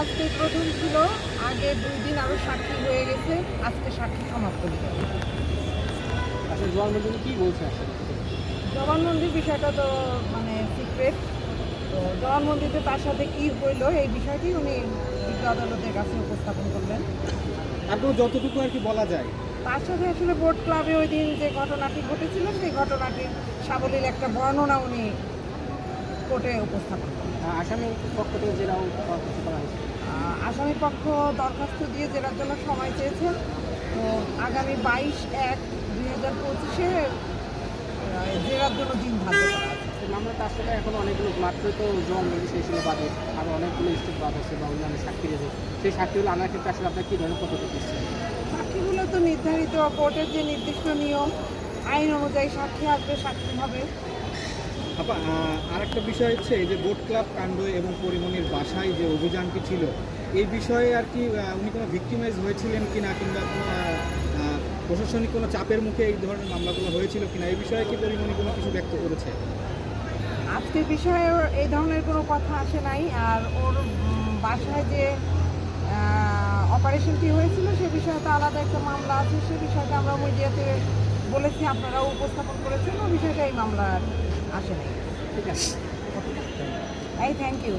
আজকে প্রথম ছিল আগে দুই দিন আরও সাক্ষী হয়ে গেছে আজকে সাক্ষী সমাপ্ত আচ্ছা কি বলছে জবানবন্দির বিষয়টা তো মানে সিক্রেট তো জবানবন্দিতে তার সাথে কি হইল এই বিষয়টি উনি বিজ্ঞ আদালতের কাছে উপস্থাপন করলেন। তারপর যতটুকু আর কি বলা যায়। তার সাথে আসলে বোট ক্লাবে ওই দিন যে ঘটনাটি ঘটেছিল সেই ঘটনাটির সাবলীল একটা বর্ণনা উনি কোর্টে উপস্থাপন করেন। আসামি পক্ষ থেকে কিছু করা হয়েছে। পক্ষ দরখাস্ত দিয়ে জেরার জন্য সময় চেয়েছেন। তো আগামী বাইশ এক দুই হাজার পঁচিশে জেরার জন্য দিন ধার্য করা আছে। তো মামলাটা আসলে এখন অনেকগুলো মাত্রই তো জবানবন্দি শেষ হলো বাদে আর অনেকগুলো স্টেপ বাদ আছে বা অন্যান্য সাক্ষী রয়েছে। সেই সাক্ষীগুলো আনার ক্ষেত্রে আসলে আপনার কী ধরনের পদ্ধতি দিচ্ছেন সাক্ষীগুলো তো নির্ধারিত কোর্টের যে নির্দিষ্ট নিয়ম আইন অনুযায়ী সাক্ষী আসবে সাক্ষী হবে আপা আর একটা বিষয় হচ্ছে এই যে বোট ক্লাব কাণ্ড এবং পরিমণির বাসায় যে অভিযানটি ছিল এই বিষয়ে আর কি উনি কোনো ভিক্টিমাইজ হয়েছিলেন কিংবা কোনো আহ, আহ, প্রশাসনিক কোনো চাপের মুখে এই ধরনের মামলাগুলো হয়েছিল কিনা এই বিষয়ে কি পরিমণি কোনো কিছু ব্যক্ত করেছে? আজকের বিষয়ে এই ধরনের কোনো কথা আসে নাই আর ওর বাসায় যে অপারেশনটি হয়েছিল সে বিষয়ে তো আলাদা একটা মামলা আছে সে বিষয়টা আমরা মিডিয়াতে বলেছি আপনারাও উপস্থাপন করেছেন ও বিষয়টা এই মামলা আসে ঠিক আছে। এই থ্যাংক ইউ